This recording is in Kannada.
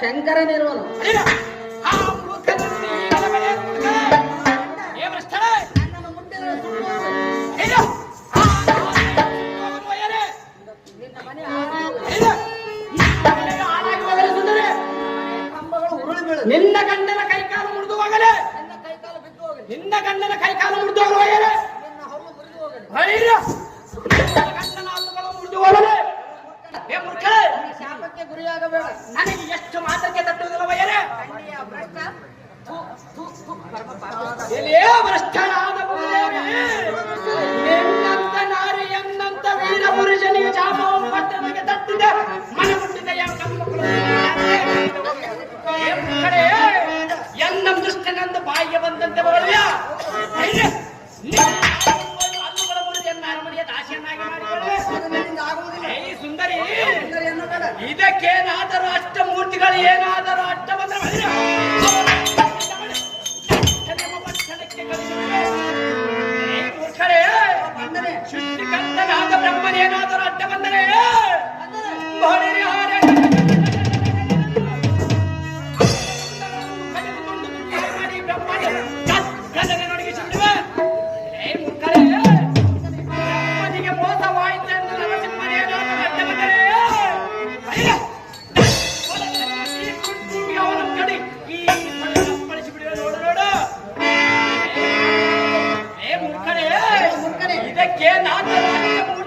ಶಂಕರನಿರುವನು. ನಿನ್ನ ಗಂಡನ ಕೈಕಾಲು ಮುರಿದು ಹೋಗಲೇ. ನಿನ್ನ ಗಂಡನ ಕೈಕಾಲು ಮುರಿದು ಹೋಗಲು ಹೋಗಲೇ. ಗಂಡನ ಶಾಪಕ್ಕೆ ಗುರಿಯಾಗಬೇಡ. ನನಗೆ ಎಷ್ಟು ಮಾತ್ರಕ್ಕೆ ತಟ್ಟುವುದಿಲ್ಲ ವಯರೇ ಭ್ರಷ್ಟ ಭ್ರಷ್ಟ ಇದಕ್ಕೇನಾದರೂ ಅಷ್ಟಮೂರ್ತಿಗಳು ಏನಾದರೂ ಅಷ್ಟಮಂತ್ರ ಮೂರ್ಖರೇ ಸೃಷ್ಟಿಕರ್ತನಾದ ಬ್ರಹ್ಮನೇನಾದರೂ ಅಡ್ಡ 别拿的